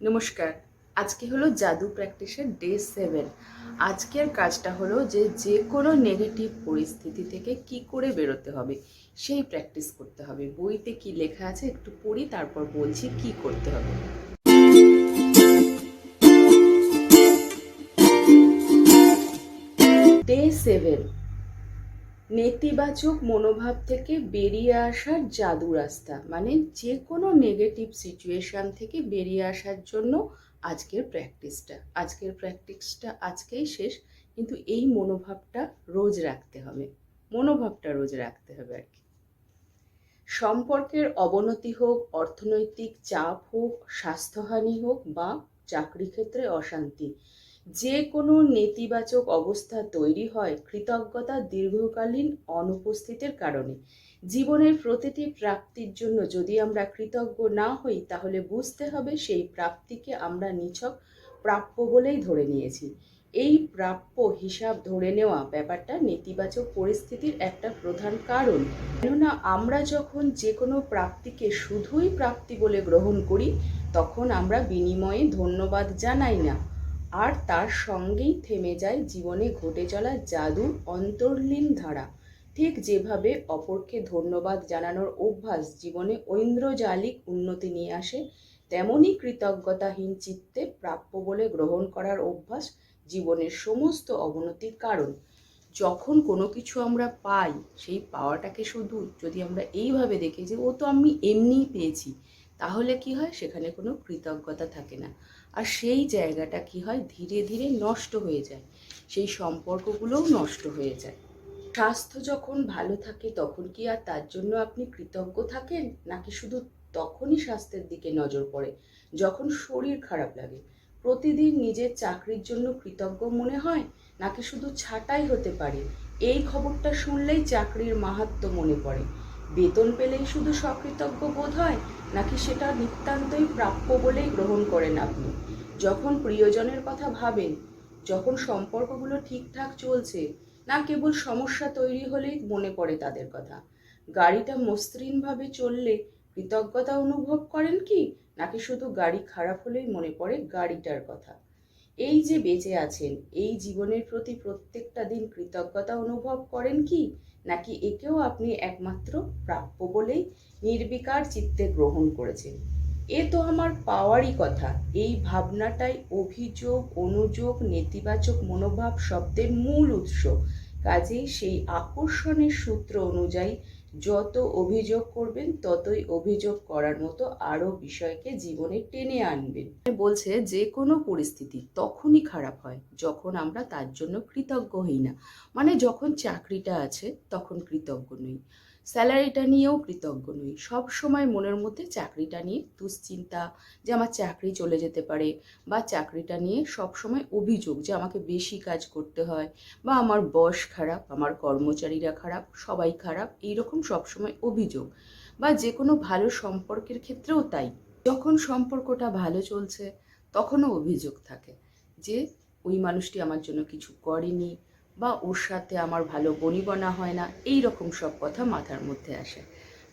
নমস্কার। আজকে হলো জাদু প্র্যাকটিসের ডে সেভেন। আজকের কাজটা হলো যে যে কোনো নেগেটিভ পরিস্থিতি থেকে কি করে বেরোতে হবে, সেই প্র্যাকটিস করতে হবে। বইতে কি লেখা আছে একটু পড়ি, তারপর বলছি কি করতে হবে। ডে সেভেন নেতিবাচক মনোভাব থেকে বেরিয়ে আসার জাদু রাস্তা মানে যে কোনো নেগেটিভ সিচুয়েশান থেকে বেরিয়ে আসার জন্য আজকের প্র্যাকটিসটা আজকের প্র্যাকটিসটা আজকেই শেষ, কিন্তু এই মনোভাবটা রোজ রাখতে হবে। মনোভাবটা রোজ রাখতে হবে আর কি। সম্পর্কের অবনতি হোক, অর্থনৈতিক চাপ হোক, স্বাস্থ্যহানি হোক বা চাকরি ক্ষেত্রে অশান্তি যে কোনো নেতিবাচক অবস্থা তৈরি হয় কৃতজ্ঞতা দীর্ঘকালীন অনুপস্থিতির কারণে। জীবনের প্রতিটি প্রাপ্তির জন্য যদি আমরা কৃতজ্ঞ না হই, তাহলে বুঝতে হবে সেই প্রাপ্তিকে আমরা নিছক প্রাপ্য বলেই ধরে নিয়েছি। এই প্রাপ্য হিসাব ধরে নেওয়া ব্যাপারটা নেতিবাচক পরিস্থিতির একটা প্রধান কারণ। কেননা আমরা যখন যে কোনো প্রাপ্তিকে শুধুই প্রাপ্তি বলে গ্রহণ করি, তখন আমরা বিনিময়ে ধন্যবাদ জানাই না। আর তার সঙ্গেই থেমে যায় জীবনে ঘটে চলা জাদুর অন্তর্লীন ধারা। ঠিক যেভাবে অপরকে ধন্যবাদ জানানোর অভ্যাস জীবনে ঐন্দ্রজালিক উন্নতি নিয়ে আসে তেমনই কৃতজ্ঞতাহীন চিত্তে প্রাপ্য বলে গ্রহণ করার অভ্যাস জীবনের সমস্ত অবনতির কারণ। যখন কোনো কিছু আমরা পাই, সেই পাওয়াটাকে শুধু যদি আমরা এইভাবে দেখি যে, ও তো আমি এমনিই পেয়েছি তাহলে কি হয়? সেখানে কোনো কৃতজ্ঞতা থাকে না। আর সেই জায়গাটা কি হয়? ধীরে ধীরে নষ্ট হয়ে যায়। সেই সম্পর্কগুলোও নষ্ট হয়ে যায়। স্বাস্থ্য যখন ভালো থাকে তখন কি আর তার জন্য আপনি কৃতজ্ঞ থাকেন? নাকি শুধু তখনই স্বাস্থ্যের দিকে নজর পড়ে? যখন শরীর খারাপ লাগে, প্রতিদিন নিজের চাকরির জন্য কৃতজ্ঞ মনে হয়? নাকি শুধু ছাঁটাই হতে পারে? এই খবরটা শুনলেই চাকরির মাহাত্ম্য মনে পড়ে। বেতন পেলেই শুধু সকৃতজ্ঞ বোধ হয়, নাকি সেটা নিতান্তই প্রাপ্য বলেই গ্রহণ করেন আপনি? যখন প্রিয়জনের কথা ভাবেন, যখন সম্পর্কগুলো ঠিকঠাক চলছে, না কেবল সমস্যা তৈরি হলেই মনে পড়ে তাদের কথা। গাড়িটা মসৃণভাবে চললে কৃতজ্ঞতা অনুভব করেন কি, নাকি শুধু গাড়ি খারাপ হলেই মনে পড়ে গাড়িটার কথা? এই যে বেঁচে আছেন, এই জীবনের প্রতি প্রত্যেকটা দিন কৃতজ্ঞতা অনুভব করেন কি? নাকি একেও আপনি একমাত্র প্রাপ্য বলেই নির্বিকার চিত্তে গ্রহণ করেছেন? এ তো আমার পাওয়ারই কথা। এই ভাবনাটাই অভিযোগ, অনুযোগ, নেতিবাচক মনোভাব শব্দের মূল উৎস। কাজেই সেই আকর্ষণের সূত্র অনুযায়ী যত অভিযোগ করবেন, ততই অভিযোগ করার মতো আরও বিষয়কে জীবনে টেনে আনবেন। বলছে যে কোনো পরিস্থিতি তখনই খারাপ হয়, যখন আমরা তার জন্য কৃতজ্ঞ হই না। মানে যখন চাকরিটা আছে, তখন কৃতজ্ঞ নই। স্যালারিটা নিয়েও কৃতজ্ঞ নই। সব সময় মনের মধ্যে চাকরিটা নিয়ে দুশ্চিন্তা, যে আমার চাকরি চলে যেতে পারে বা চাকরিটা নিয়ে সব সময় অভিযোগ, যে আমাকে বেশি কাজ করতে হয় বা আমার বস খারাপ, আমার কর্মচারীরা খারাপ, সবাই খারাপ, এইরকম সবসময় অভিযোগ বা যে কোনো ভালো সম্পর্কের ক্ষেত্রেও তাই। যখন সম্পর্কটা ভালো চলছে, তখনও অভিযোগ থাকে যে, ওই মানুষটি আমার জন্য কিছু করেনি বা ওর সাথে আমার ভালো বনিবনা হয় না। এই রকম সব কথা মাথার মধ্যে আসে।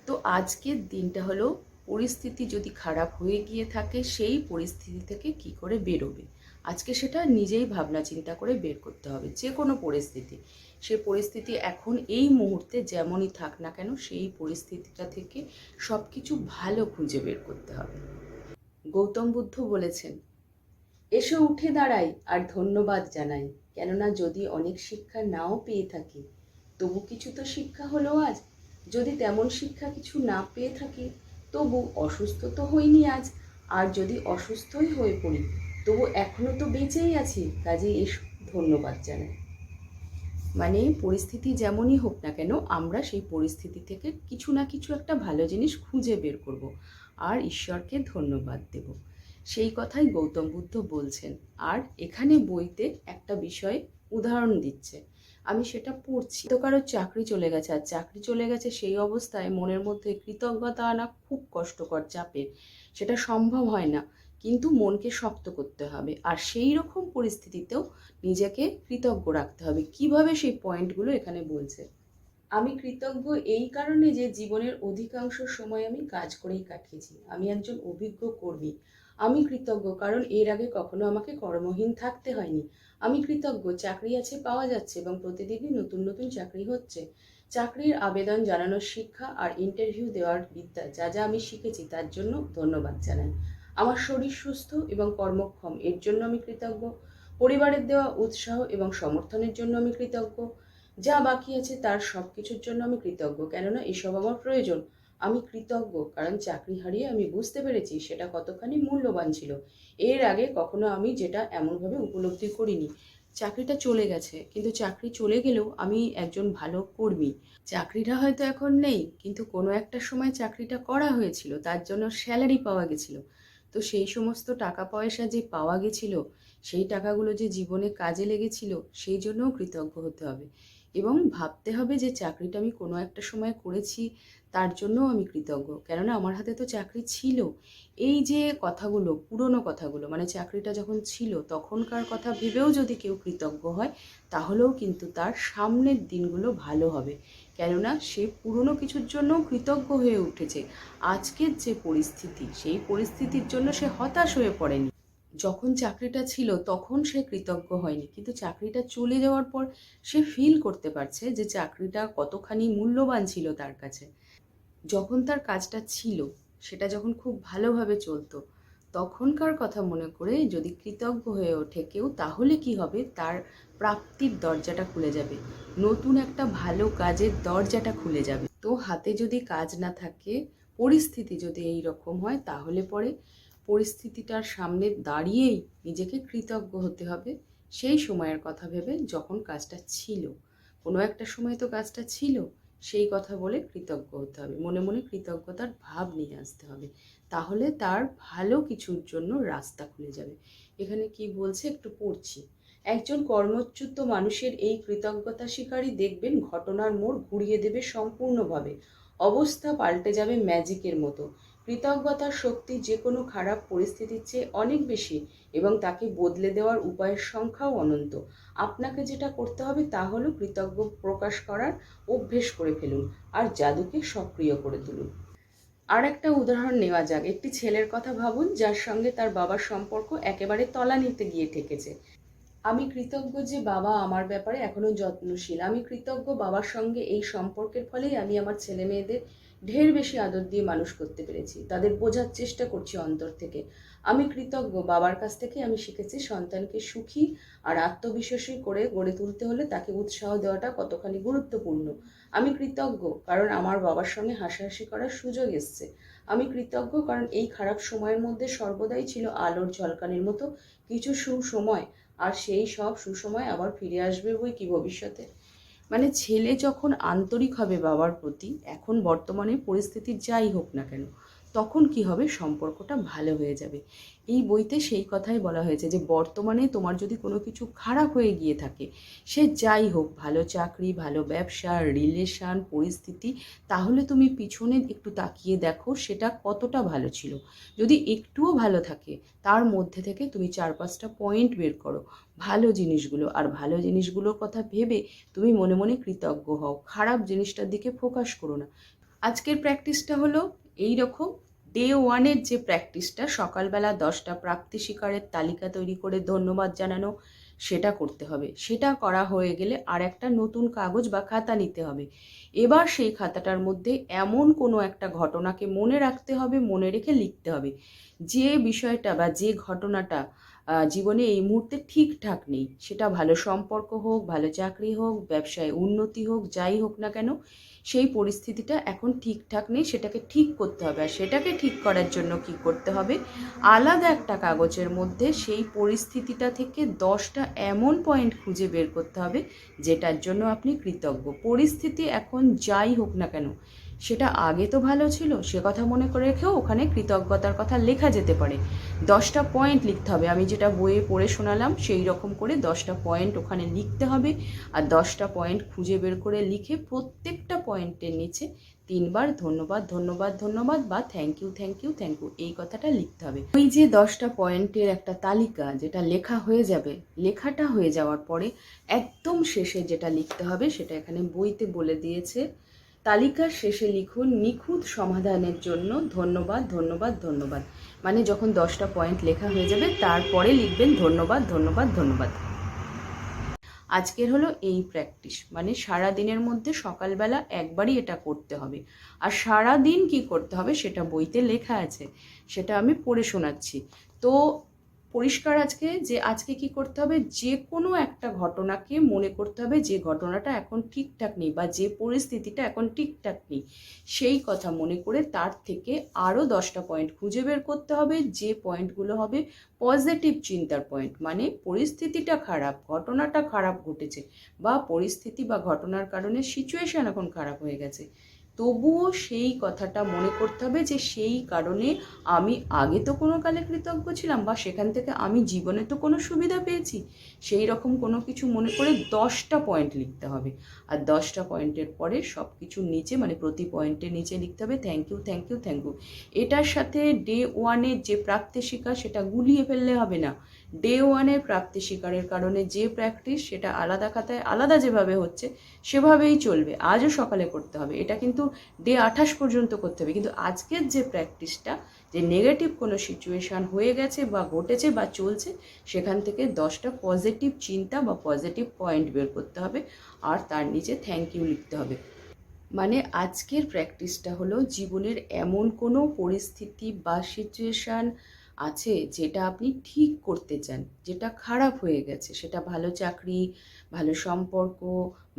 তো আজকের দিনটা হলো পরিস্থিতি যদি খারাপ হয়ে গিয়ে থাকে, সেই পরিস্থিতি থেকে কি করে বেরোবে? আজকে সেটা নিজেই ভাবনা চিন্তা করে বের করতে হবে, যে কোনো পরিস্থিতি। সে পরিস্থিতি এখন এই মুহূর্তে যেমনই থাক না কেন, সেই পরিস্থিতিটা থেকে সব কিছু ভালো খুঁজে বের করতে হবে। গৌতম বুদ্ধ বলেছেন, এসে, উঠে দাঁড়াই আর ধন্যবাদ জানাই। কেননা যদি অনেক শিক্ষা নাও পেয়ে থাকি, তবু কিছু তো শিক্ষা হলো আজ। যদি তেমন শিক্ষা কিছু না পেয়ে থাকি তবু অসুস্থ তো হইনি আজ। আর যদি অসুস্থই হয়ে পড়ি, তবু এখনও তো বেঁচেই আছি, কাজেই এসো, ধন্যবাদ জানাই। মানে পরিস্থিতি যেমনই হোক না কেন, আমরা সেই পরিস্থিতি থেকে কিছু না কিছু একটা ভালো জিনিস খুঁজে বের করব। আর ঈশ্বরকে ধন্যবাদ দেব। সেই কথাই গৌতম বুদ্ধ বলছেন। আর এখানে বইতে একটা বিষয় উদাহরণ দিচ্ছে। আমি সেটা পড়ছি। তো কারও চাকরি চলে গেছে আর চাকরি চলে গেছে সেই অবস্থায় মনের মধ্যে কৃতজ্ঞতা আনা খুব কষ্টকর চাপের। সেটা সম্ভব হয় না, কিন্তু মনকে শক্ত করতে হবে। আর সেই রকম পরিস্থিতিতেও নিজেকে কৃতজ্ঞ রাখতে হবে। কীভাবে সেই পয়েন্টগুলো এখানে বলছে? আমি কৃতজ্ঞ এই কারণে যে জীবনের অধিকাংশ সময় আমি কাজ করেই কাটিয়েছি। আমি একজন অভিজ্ঞ কর্মী। আমি কৃতজ্ঞ, কারণ এর আগে কখনো আমাকে কর্মহীন থাকতে হয়নি। আমি কৃতজ্ঞ, চাকরি আছে, পাওয়া যাচ্ছে এবং প্রতিদিনই নতুন নতুন চাকরি হচ্ছে। চাকরির আবেদন, জানানোর শিক্ষা আর ইন্টারভিউ দেওয়ার বিদ্যা, যা যা আমি শিখেছি, তার জন্য ধন্যবাদ জানাই। আমার শরীর সুস্থ এবং কর্মক্ষম, এর জন্য আমি কৃতজ্ঞ। পরিবারের দেওয়া উৎসাহ এবং সমর্থনের জন্য আমি কৃতজ্ঞ। যা বাকি আছে, তার সব কিছুর জন্য আমি কৃতজ্ঞ। কেননা, এসব আমার প্রয়োজন। আমি কৃতজ্ঞ, কারণ চাকরি হারিয়ে আমি বুঝতে পেরেছি সেটা কতখানি মূল্যবান ছিল। এর আগে কখনো আমি যেটা এমনভাবে উপলব্ধি করিনি। চাকরিটা চলে গেছে, কিন্তু চাকরি চলে গেলেও আমি একজন ভালো কর্মী। চাকরিটা হয়তো এখন নেই, কিন্তু কোনো একটা সময় চাকরিটা করা হয়েছিল, তার জন্য স্যালারি পাওয়া গেছিল। তো সেই সমস্ত টাকা পয়সা যে পাওয়া গেছিল, সেই টাকাগুলো যে জীবনে কাজে লেগেছিল, সেই জন্যও কৃতজ্ঞ হতে হবে। এবং ভাবতে হবে যে চাকরিটা আমি কোনো একটা সময় করেছি তার জন্যও আমি কৃতজ্ঞ। কেননা আমার হাতে তো চাকরি ছিল। এই যে কথাগুলো, পুরনো কথাগুলো মানে চাকরিটা যখন ছিল, তখনকার কথা ভেবেও যদি কেউ কৃতজ্ঞ হয়, তাহলেও কিন্তু তার সামনের দিনগুলো ভালো হবে। কেননা সে পুরনো কিছুর জন্য কৃতজ্ঞ হয়ে উঠেছে। আজকের যে পরিস্থিতি, সেই পরিস্থিতির জন্য সে হতাশ হয়ে পড়েনি। যখন চাকরিটা ছিল, তখন সে কৃতজ্ঞ হয়নি। কিন্তু চাকরিটা চলে যাওয়ার পর সে ফিল করতে পারছে যে চাকরিটা কতখানি মূল্যবান ছিল তার কাছে। যখন তার কাজটা ছিল, সেটা যখন খুব ভালোভাবে চলতো, তখনকার কথা মনে করে যদি কৃতজ্ঞ হয়ে ওঠে কেউ, তাহলে কি হবে? তার প্রাপ্তির দরজাটা খুলে যাবে। নতুন একটা ভালো কাজের দরজাটা খুলে যাবে। তো হাতে যদি কাজ না থাকে, পরিস্থিতি যদি এই রকম হয়, তাহলে পরে পরিস্থিতিটার সামনে দাঁড়িয়েই নিজেকে কৃতজ্ঞ হতে হবে। সেই সময়ের কথা ভেবে যখন কাজটা ছিল, কোনো একটা সময় তো কাজটা ছিল সেই কথা বলে কৃতজ্ঞ হতে হবে। মনে মনে কৃতজ্ঞতার ভাব নিয়ে আসতে হবে। তাহলে তার ভালো কিছুর জন্য রাস্তা খুলে যাবে। এখানে কি বলছে একটু পড়ছি। একজন কর্মচ্যুত মানুষের এই কৃতজ্ঞতা শিকারী দেখবেন ঘটনার মোড় ঘুরিয়ে দেবে সম্পূর্ণভাবে। অবস্থা পাল্টে যাবে ম্যাজিকের মতো। কৃতজ্ঞতার শক্তি যে কোনো খারাপ পরিস্থিতির চেয়ে অনেক বেশি এবং তাকে বদলে দেওয়ার উপায়ের সংখ্যাও অনন্ত। আপনাকে যেটা করতে হবে তা হলো কৃতজ্ঞ প্রকাশ করার অভ্যেস করে ফেলুন আর জাদুকে সক্রিয় করে তুলুন। আর একটা উদাহরণ নেওয়া যাক। একটি ছেলের কথা ভাবুন, যার সঙ্গে তার বাবার সম্পর্ক একেবারে তলানিতে গিয়ে ঠেকেছে। আমি কৃতজ্ঞ যে বাবা আমার ব্যাপারে এখনও যত্নশীল। আমি কৃতজ্ঞ বাবার সঙ্গে এই সম্পর্কের ফলেই আমি আমার ছেলে মেয়েদের ঢের বেশি আদর দিয়ে মানুষ করতে পেরেছি। তাদের বোঝার চেষ্টা করছি অন্তর থেকে। আমি কৃতজ্ঞ, বাবার কাছ থেকে আমি শিখেছি সন্তানকে সুখী আর আত্মবিশ্বাসী করে গড়ে তুলতে হলে তাকে উৎসাহ দেওয়াটা কতখানি গুরুত্বপূর্ণ। আমি কৃতজ্ঞ, কারণ আমার বাবার সঙ্গে হাসাহাসি করার সুযোগ এসছে। আমি কৃতজ্ঞ, কারণ এই খারাপ সময়ের মধ্যে সর্বদাই ছিল আলোর ঝলকানির মতো। কিছু সুসময়, আর সেই সব সুসময় আবার ফিরে আসবে বই কি ভবিষ্যতে? মানে ছেলে যখন আন্তরিক হবে বাবার প্রতি, এখন বর্তমানে পরিস্থিতি যাই হোক না কেন, তখন কি হবে? সম্পর্কটা ভালো হয়ে যাবে। এই বইতে সেই কথাই বলা হয়েছে যে, বর্তমানে তোমার যদি কোনো কিছু খারাপ হয়ে গিয়ে থাকে, সে যাই হোক, ভালো চাকরি, ভালো ব্যবসা রিলেশান পরিস্থিতি, তাহলে তুমি পিছনে একটু তাকিয়ে দেখো সেটা কতটা ভালো ছিল। যদি একটুও ভালো থাকে, তার মধ্যে থেকে তুমি চার পাঁচটা পয়েন্ট বের করো। ভালো জিনিসগুলো, আর ভালো জিনিসগুলোর কথা ভেবে তুমি মনে মনে কৃতজ্ঞ হও। খারাপ জিনিসটার দিকে ফোকাস করো না। আজকের প্র্যাকটিসটা হলো এই রকম ডে ওয়ানের যে প্র্যাকটিসটা সকালবেলা দশটা প্রাপ্তি শিকারের তালিকা তৈরি করে ধন্যবাদ জানানো, সেটা করতে হবে। সেটা করা হয়ে গেলে আর একটা নতুন কাগজ বা খাতা নিতে হবে। এবার সেই খাতাটার মধ্যে এমন কোনো একটা ঘটনাকে মনে রাখতে হবে, মনে রেখে লিখতে হবে। যে বিষয়টা বা যে ঘটনাটা জীবনে এই মুহূর্তে ঠিকঠাক নেই। সেটা ভালো সম্পর্ক হোক, ভালো চাকরি হোক, ব্যবসায় উন্নতি হোক, যাই হোক না কেন, সেই পরিস্থিতিটা এখন ঠিকঠাক নেই, সেটাকে ঠিক করতে হবে। আর সেটাকে ঠিক করার জন্য কি করতে হবে? আলাদা একটা কাগজের মধ্যে সেই পরিস্থিতিটা থেকে দশটা এমন পয়েন্ট খুঁজে বের করতে হবে, যেটার জন্য আপনি কৃতজ্ঞ। পরিস্থিতি এখন যাই হোক না কেন সেটা আগে তো ভালো ছিল, সে কথা মনে করে রেখেও ওখানে কৃতজ্ঞতার কথা লেখা যেতে পারে। দশটা পয়েন্ট লিখতে হবে। আমি যেটা বইয়ে পড়ে শোনালাম, সেই রকম করে দশটা পয়েন্ট ওখানে লিখতে হবে আর দশটা পয়েন্ট খুঁজে বের করে লিখে প্রত্যেকটা পয়েন্টের নিচে তিনবার ধন্যবাদ ধন্যবাদ ধন্যবাদ বা thank you thank you thank you এই কথাটা লিখতে হবে। ওই যে দশটা পয়েন্টের একটা তালিকা যেটা লেখা হয়ে যাবে, লেখাটা হয়ে যাওয়ার পরে একদম শেষে যেটা লিখতে হবে সেটা এখানে বইতে বলে দিয়েছে তালিকার শেষে লিখুন, নিখুঁত সমাধানের জন্য ধন্যবাদ ধন্যবাদ ধন্যবাদ। মানে যখন দশটা পয়েন্ট লেখা হয়ে যাবে, তারপরে লিখবেন ধন্যবাদ ধন্যবাদ ধন্যবাদ। আজকের হলো এই প্র্যাকটিস মানে সারা দিনের মধ্যে সকালবেলা একবারই এটা করতে হবে। আর সারা দিন কি করতে হবে সেটা বইতে লেখা আছে। সেটা আমি পড়ে শোনাচ্ছি। তো পরিষ্কার আজকে যে আজকে কি করতে হবে? যে কোনো একটা ঘটনাকে মনে করতে হবে যে ঘটনাটা এখন ঠিকঠাক নেই বা যে পরিস্থিতিটা এখন ঠিকঠাক নেই। সেই কথা মনে করে তার থেকে আরও দশটা পয়েন্ট খুঁজে বের করতে হবে, যে পয়েন্টগুলো হবে পজিটিভ চিন্তার পয়েন্ট মানে পরিস্থিতিটা খারাপ, ঘটনাটা খারাপ ঘটেছে বা পরিস্থিতি বা ঘটনার কারণে সিচুয়েশন এখন খারাপ হয়ে গেছে। তবুও সেই কথাটা মনে করতে হবে যে সেই কারণে আমি আগে তো কোনো কালে কৃতজ্ঞ ছিলাম বা সেখান থেকে আমি জীবনে তো কোনো সুবিধা পেয়েছি। সেই রকম কোনো কিছু মনে করে দশটা পয়েন্ট লিখতে হবে। আর দশটা পয়েন্টের পরে সব কিছুর নিচে মানে প্রতি পয়েন্টের নিচে লিখতে হবে thank you thank you thank you এটার সাথে ডে ওয়ানের যে প্রাপ্তিস্বীকার সেটা গুলিয়ে ফেললে হবে না। ডে ওয়ানের প্রাপ্তি শিকারের কারণে যে প্র্যাকটিস সেটা আলাদা খাতায় আলাদা যেভাবে হচ্ছে, সেভাবেই চলবে। আজও সকালে করতে হবে। এটা কিন্তু ডে আঠাশ পর্যন্ত করতে হবে। কিন্তু আজকের যে প্র্যাকটিসটা যে নেগেটিভ কোনো সিচুয়েশান হয়ে গেছে বা ঘটেছে বা চলছে, সেখান থেকে দশটা পজিটিভ চিন্তা বা পজিটিভ পয়েন্ট বের করতে হবে। আর তার নিচে থ্যাংক ইউ লিখতে হবে। মানে আজকের প্র্যাকটিসটা হলো জীবনের এমন কোনো পরিস্থিতি বা সিচুয়েশান আছে যেটা আপনি ঠিক করতে চান, যেটা খারাপ হয়ে গেছে, সেটা ভালো চাকরি, ভালো সম্পর্ক,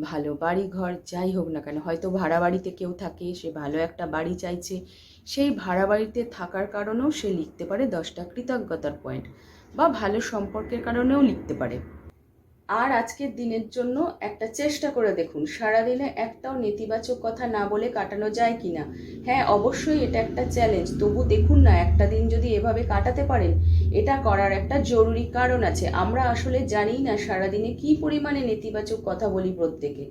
ভালো বাড়িঘর, যাই হোক না কেন, হয়তো ভাড়া বাড়িতে কেউ থাকে, সে ভালো একটা বাড়ি চাইছে, সেই ভাড়া বাড়িতে থাকার কারণেও সে লিখতে পারে দশটা কৃতজ্ঞতার পয়েন্ট বা ভালো সম্পর্কের কারণেও লিখতে পারে। আর আজকের দিনের জন্য একটা চেষ্টা করে দেখুন, সারাদিনে একটাও নেতিবাচক কথা না বলে কাটানো যায় কি না হ্যাঁ অবশ্যই এটা একটা চ্যালেঞ্জ তবু দেখুন না, একটা দিন যদি এভাবে কাটাতে পারেন, এটা করার একটা জরুরি কারণ আছে। আমরা আসলে জানি না সারাদিনে কি পরিমাণে নেতিবাচক কথা বলি প্রত্যেকে।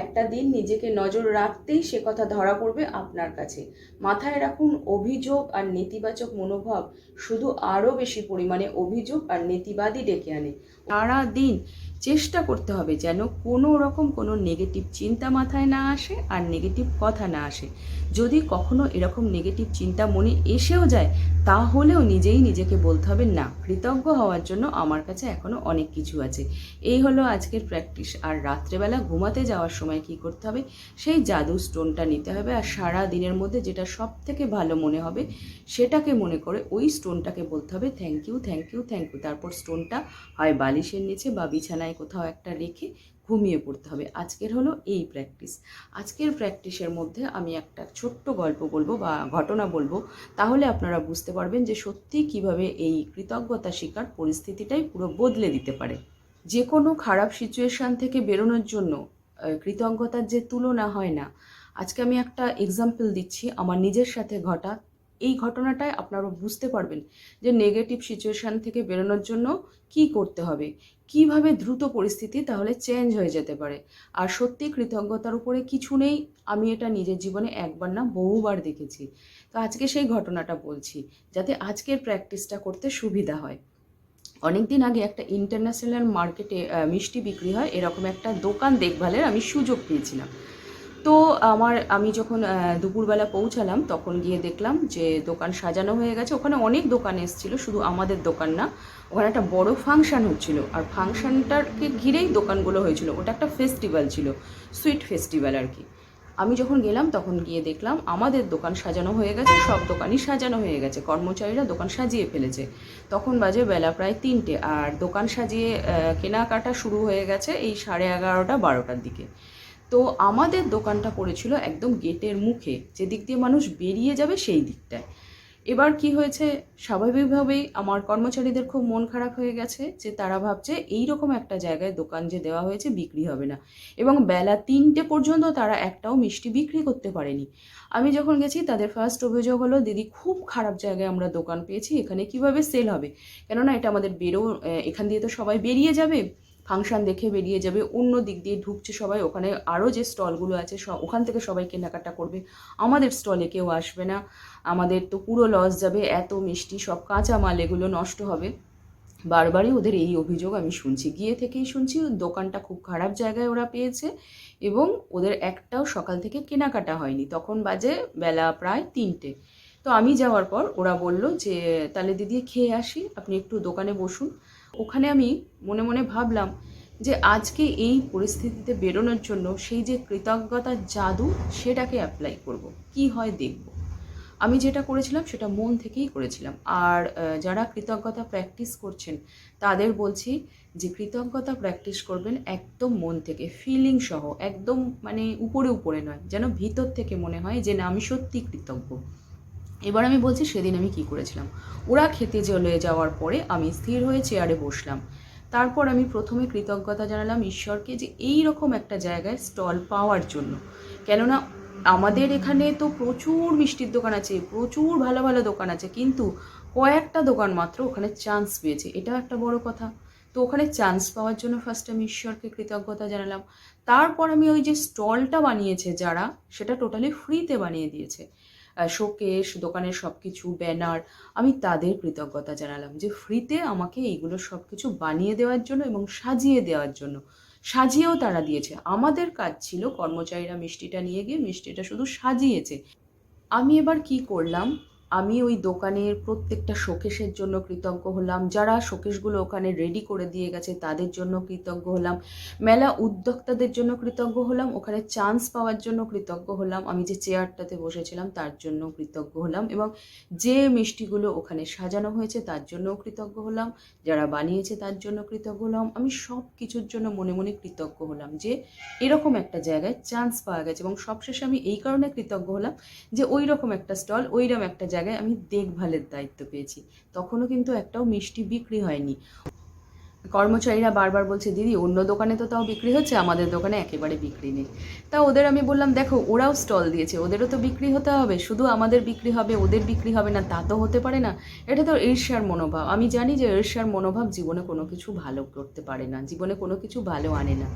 একটা দিন নিজেকে নজর রাখতেই সে কথা ধরা পড়বে আপনার কাছে। মাথায় রাখুন, অভিযোগ আর নেতিবাচক মনোভাব শুধু আরও বেশি পরিমাণে অভিযোগ আর নেতিবাদই ডেকে আনে। সারা দিন চেষ্টা করতে হবে যেন কোনো রকম কোনো নেগেটিভ চিন্তা মাথায় না আসে আর নেগেটিভ কথা না আসে। যদি কখনো এরকম নেগেটিভ চিন্তা মনে এসেও যায়, তাহলেও নিজেই নিজেকে বলতে হবে, না, কৃতজ্ঞ হওয়ার জন্য আমার কাছে এখনও অনেক কিছু আছে। এই হলো আজকের প্র্যাকটিস আর রাত্রেবেলা ঘুমাতে যাওয়ার সময় কি করতে হবে? সেই জাদু স্টোনটা নিতে হবে। আর সারা দিনের মধ্যে যেটা সব থেকে ভালো মনে হবে, সেটাকে মনে করে ওই স্টোনটাকে বলতে হবে thank you thank you thank you তারপর স্টোনটা হয় বালিশের নিচে বা বিছানায় কোথাও একটা রেখে ঘুমিয়ে পড়তে হবে। আজকের হলো এই প্র্যাকটিস আজকের প্র্যাকটিসের মধ্যে আমি একটা ছোট্ট গল্প বলব বা ঘটনা বলব। তাহলে আপনারা বুঝতে পারবেন যে সত্যি কীভাবে এই কৃতজ্ঞতা শিকার পরিস্থিতিটাই পুরো বদলে দিতে পারে। যে কোনো খারাপ সিচুয়েশান থেকে বেরোনোর জন্য কৃতজ্ঞতার যে তুলনা হয় না। আজকে আমি একটা এক্সাম্পল দিচ্ছি। আমার নিজের সাথে ঘটা এই ঘটনাটায় আপনারা বুঝতে পারবেন যে নেগেটিভ সিচুয়েশান থেকে বেরোনোর জন্য কি করতে হবে। কীভাবে দ্রুত পরিস্থিতি তাহলে চেঞ্জ হয়ে যেতে পারে। আর সত্যি কৃতজ্ঞতার উপরে কিছু নেই, আমি এটা নিজের জীবনে একবার না বহুবার দেখেছি। তো আজকে সেই ঘটনাটা বলছি, যাতে আজকের প্র্যাকটিসটা করতে সুবিধা হয়। অনেক দিন আগে একটা ইন্টারন্যাশনাল মার্কেটে মিষ্টি বিক্রি হয়, এরকম একটা দোকান দেখভালের আমি সুযোগ পেয়েছিলাম। তো আমার, আমি যখন দুপুরবেলা পৌঁছালাম, তখন গিয়ে দেখলাম যে দোকান সাজানো হয়ে গেছে। ওখানে অনেক দোকান এসেছিল, শুধু আমাদের দোকান না, ওখানে একটা বড় ফাংশন হচ্ছিল। আর ফাংশনটাকে ঘিরেই দোকানগুলো হয়েছিল। ওটা একটা ফেস্টিভ্যাল ছিল, সুইট ফেস্টিভ্যাল আর কি। আমি যখন গেলাম, তখন গিয়ে দেখলাম আমাদের দোকান সাজানো হয়ে গেছে, সব দোকানই সাজানো হয়ে গেছে। কর্মচারীরা দোকান সাজিয়ে ফেলেছে। তখন বাজে বেলা প্রায় তিনটে, আর দোকান সাজিয়ে কেনাকাটা শুরু হয়ে গেছে এই সাড়ে এগারোটা, বারোটার দিকে। তো আমাদের দোকানটা পড়েছিল একদম গেটের মুখে। যেদিক দিয়ে মানুষ বেরিয়ে যাবে সেই দিকটায়। এবার কি হয়েছে? স্বাভাবিকভাবেই আমার কর্মচারীদের খুব মন খারাপ হয়ে গেছে যে তারা ভাবছে এই রকম একটা জায়গায় দোকান যে দেওয়া হয়েছে বিক্রি হবে না। এবং বেলা তিনটে পর্যন্ত তারা একটাও মিষ্টি বিক্রি করতে পারেনি। আমি যখন গেছি, তাদের ফার্স্ট অভিযোগ হলো, দিদি, খুব খারাপ জায়গায় আমরা দোকান পেয়েছি, এখানে কীভাবে সেল হবে? কেননা এটা আমাদের বেরো এখান দিয়ে তো সবাই বেরিয়ে যাবে। ফাংশন দেখে বেরিয়ে যাবে, অন্য দিক দিয়ে ঢুকছে সবাই। ওখানে আরও যে স্টলগুলো আছে ওখান থেকে সবাই কেনাকাটা করবে। আমাদের স্টলে কেউ আসবে না। আমাদের তো পুরো লস যাবে, এত মিষ্টি সব কাঁচা মাল, এগুলো নষ্ট হবে। বারবারই ওদের এই অভিযোগ আমি শুনছি। গিয়ে থেকেই শুনছি, দোকানটা খুব খারাপ জায়গায় ওরা পেয়েছে এবং ওদের একটাও সকাল থেকে কেনাকাটা হয়নি। তখন বাজে বেলা প্রায় তিনটে। তো আমি যাওয়ার পর ওরা বলল যে, তাহলে দিদি খেয়ে আসি, আপনি একটু দোকানে বসুন। ওখানে আমি মনে মনে ভাবলাম যে আজকে এই পরিস্থিতিতে বেরোনোর জন্য সেই যে কৃতজ্ঞতার জাদু সেটাকে অ্যাপ্লাই করব। কি হয় দেখব। আমি যেটা করেছিলাম সেটা মন থেকেই করেছিলাম। আর যারা কৃতজ্ঞতা প্র্যাকটিস করছেন, তাদের বলছি যে কৃতজ্ঞতা প্র্যাকটিস করবেন একদম মন থেকে ফিলিং সহ, একদম মানে উপরে উপরে নয়, যেন ভিতর থেকে মনে হয় যে না, আমি সত্যি কৃতজ্ঞ। এবার আমি বলছি সেদিন আমি কি করেছিলাম। ওরা খেতে চলে যাওয়ার পরে আমি স্থির হয়ে চেয়ারে বসলাম। তারপর আমি প্রথমে কৃতজ্ঞতা জানালাম ঈশ্বরকে যে এই রকম একটা জায়গায় স্টল পাওয়ার জন্য। কেননা আমাদের এখানে তো প্রচুর মিষ্টির দোকান আছে, প্রচুর ভালো ভালো দোকান আছে, কিন্তু কয়েকটা দোকান মাত্র ওখানে চান্স পেয়েছে। এটা একটা বড় কথা। তো ওখানে চান্স পাওয়ার জন্য ফার্স্ট আমি ঈশ্বরকে কৃতজ্ঞতা জানালাম। তারপর আমি ওই যে স্টলটা বানিয়েছে যারা, সেটা টোটালি ফ্রিতে বানিয়ে দিয়েছে। শোকেশ দোকানের সব কিছু ব্যানার আমি তাদের কৃতজ্ঞতা জানালাম যে ফ্রিতে আমাকে এইগুলো সব কিছু বানিয়ে দেওয়ার জন্য এবং সাজিয়ে দেওয়ার জন্য। সাজিয়েও তারা দিয়েছে। আমাদের কাজ ছিল কর্মচারীরা মিষ্টিটা নিয়ে গিয়ে মিষ্টিটা শুধু সাজিয়েছে। আমি এবার কি করলাম? আমি ওই দোকানের প্রত্যেকটা শোকেশের জন্য কৃতজ্ঞ হলাম। যারা শোকেশগুলো ওখানে রেডি করে দিয়ে গেছে, তাদের জন্য কৃতজ্ঞ হলাম। মেলা উদ্যোক্তাদের জন্য কৃতজ্ঞ হলাম। ওখানে চান্স পাওয়ার জন্য কৃতজ্ঞ হলাম। আমি যে চেয়ারটাতে বসেছিলাম, তার জন্য কৃতজ্ঞ হলাম এবং যে মিষ্টিগুলো ওখানে সাজানো হয়েছে, তার জন্যও কৃতজ্ঞ হলাম। যারা বানিয়েছে, তার জন্য কৃতজ্ঞ হলাম। আমি সব কিছুর জন্য মনে মনে কৃতজ্ঞ হলাম যে এরকম একটা জায়গায় চান্স পাওয়া গেছে এবং সবশেষে আমি এই কারণে কৃতজ্ঞ হলাম যে ওই রকম একটা স্টল ওইরকম একটা জায়গায় আমি দেখভালের দায়িত্ব পেয়েছি। তখনও কিন্তু একটাও মিষ্টি বিক্রি হয়নি। কর্মচারীরা বারবার বলছে, দিদি, অন্য দোকানে তো তাও বিক্রি হচ্ছে, আমাদের দোকানে একেবারে বিক্রি নেই। তা ওদের আমি বললাম, দেখো, ওরাও স্টল দিয়েছে, ওদেরও তো বিক্রি হতে হবে, শুধু আমাদের বিক্রি হবে, ওদের বিক্রি হবে না, তা তো হতে পারে না। এটা তো ঈর্ষার মনোভাব। আমি জানি যে ঈর্ষার মনোভাব জীবনে কোনো কিছু ভালো করতে পারে না, জীবনে কোনো কিছু ভালো আনে না।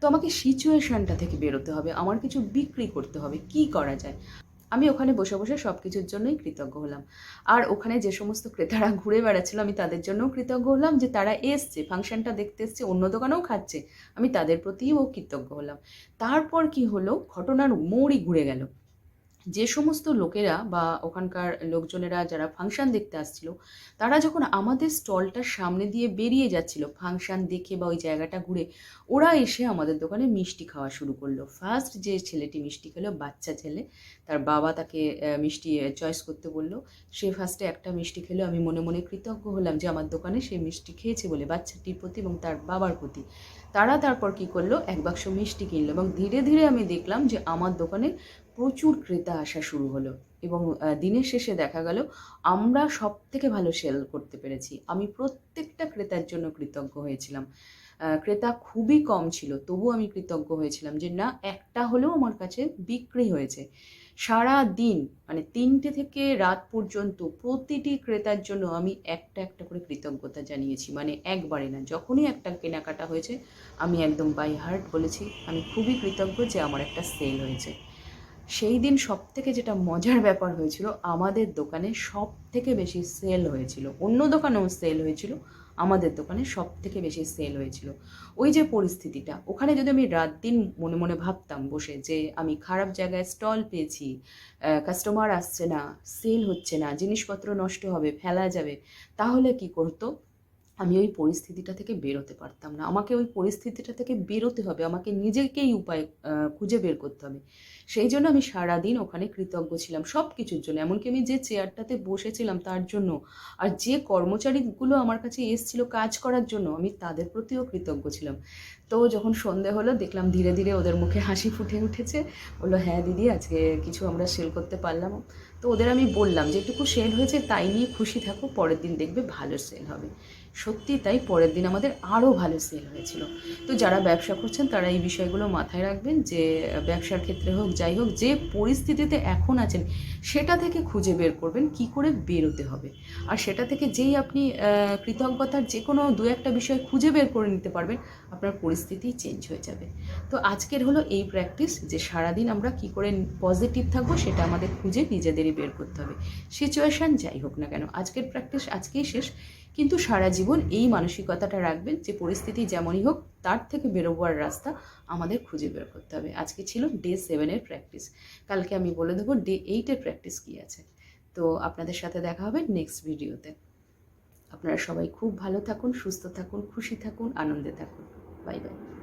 তো আমাকে সিচুয়েশানটা থেকে বেরোতে হবে, আমার কিছু বিক্রি করতে হবে, কি করা যায়? আমি ওখানে বসে বসে সব কিছুর জন্যই কৃতজ্ঞ হলাম। আর ওখানে যে সমস্ত ক্রেতারা ঘুরে বেড়াচ্ছিল, আমি তাদের জন্যও কৃতজ্ঞ হলাম যে তারা এসছে, ফাংশনটা দেখতে এসছে, অন্য দোকানেও খাচ্ছে। আমি তাদের প্রতিও কৃতজ্ঞ হলাম। তারপর কি হলো? ঘটনার মোড়ই ঘুরে গেল। যে সমস্ত লোকেরা বা ওখানকার লোকজনেরা যারা ফাংশন দেখতে আসছিল, তারা যখন আমাদের স্টলটার সামনে দিয়ে বেরিয়ে যাচ্ছিল, ফাংশন দেখে বা ওই জায়গাটা ঘুরে, ওরা এসে আমাদের দোকানে মিষ্টি খাওয়া শুরু করল। ফার্স্ট যে ছেলেটি মিষ্টি খেলো, বাচ্চা ছেলে, তার বাবা তাকে মিষ্টি চয়েস করতে বলল। সে ফার্স্টে একটা মিষ্টি খেলো। আমি মনে মনে কৃতজ্ঞ হলাম যে আমার দোকানে সে মিষ্টি খেয়েছে বলে, বাচ্চাটির প্রতি এবং তার বাবার প্রতি। তারা তারপর কি করল? এক বাক্স মিষ্টি কিনলো এবং ধীরে ধীরে আমি দেখলাম যে আমার দোকানে প্রচুর ক্রেতা আসা শুরু হলো এবং দিনের শেষে দেখা গেল আমরা সব থেকে ভালো সেল করতে পেরেছি। আমি প্রত্যেকটা ক্রেতার জন্য কৃতজ্ঞ হয়েছিলাম। ক্রেতা খুবই কম ছিল তবু আমি কৃতজ্ঞ হয়েছিলাম যে না, একটা হলেও আমার কাছে বিক্রি হয়েছে। সারা দিন মানে তিনটে থেকে রাত পর্যন্ত প্রতিটি ক্রেতার জন্য আমি একটা একটা করে কৃতজ্ঞতা জানিয়েছি। মানে একবারে না, যখনই একটা কেনাকাটা হয়েছে, আমি একদম বাই হার্ট বলেছি, আমি খুবই কৃতজ্ঞ যে আমার একটা সেল হয়েছে। সেই দিন সব থেকে যেটা মজার ব্যাপার হয়েছিল, আমাদের দোকানে সব থেকে বেশি সেল হয়েছিল। অন্য দোকানেও সেল হয়েছিল, আমাদের দোকানে সব থেকে বেশি সেল হয়েছিল। ওই যে পরিস্থিতিটা, ওখানে যদি আমি রাত দিন মনে মনে ভাবতাম বসে যে আমি খারাপ জায়গায় স্টল পেয়েছি কাস্টমার আসছে না সেল হচ্ছে না, জিনিসপত্র নষ্ট হবে, ফেলা যাবে, তাহলে কি করতো? আমি ওই পরিস্থিতিটা থেকে বেরোতে পারতাম না। আমাকে ওই পরিস্থিতিটা থেকে বেরোতে হবে। আমাকে নিজেকেই উপায় খুঁজে বের করতে হবে। সেই জন্য আমি সারাদিন ওখানে কৃতজ্ঞ ছিলাম সব কিছুর জন্য। এমনকি আমি যে চেয়ারটাতে বসেছিলাম তার জন্য আর যে কর্মচারীগুলো আমার কাছে এসেছিল কাজ করার জন্য, আমি তাদের প্রতিও কৃতজ্ঞ ছিলাম। তো যখন সন্ধে হলো, দেখলাম ধীরে ধীরে ওদের মুখে হাসি ফুটে উঠেছে। বলল হ্যাঁ দিদি, আজকে কিছু আমরা সেল করতে পারলাম। তো ওদের আমি বললাম যেটুকু সেল হয়েছে, তাই নিয়ে খুশি থাকো, পরের দিন দেখবে ভালো সেল হবে। সত্যি তাই পরের দিন আমাদের আরও ভালো সেল হয়েছিল। তো যারা ব্যবসা করছেন, তারা এই বিষয়গুলো মাথায় রাখবেন যে, ব্যবসার ক্ষেত্রে হোক, যাই হোক, যে পরিস্থিতিতে এখন আছেন, সেটা থেকে খুঁজে বের করবেন কি করে বেরোতে হবে। আর সেটা থেকে যেই আপনি কৃতজ্ঞতার যে কোনো দু একটা বিষয় খুঁজে বের করে নিতে পারবেন, আপনার পরিস্থিতি চেঞ্জ হয়ে যাবে। তো আজকের হলো এই প্র্যাকটিস যে সারাদিন আমরা কি করে পজিটিভ থাকব, সেটা আমাদের খুঁজে নিজেদেরই বের করতে হবে। সিচুয়েশান যাই হোক না কেন, আজকের প্র্যাকটিস আজকেই শেষ। কিন্তু সারা জীবন এই মানসিকতাটা রাখবেন যে পরিস্থিতি যেমনই হোক, তার থেকে বেরোবার রাস্তা আমাদের খুঁজে বের করতে হবে। আজকে ছিল ডে সেভেনের প্র্যাকটিস কালকে আমি বলে দেবো ডে এইটের প্র্যাকটিস কী আছে। তো আপনাদের সাথে দেখা হবে নেক্সট ভিডিওতে আপনারা সবাই খুব ভালো থাকুন, সুস্থ থাকুন, খুশি থাকুন, আনন্দে থাকুন। Bye bye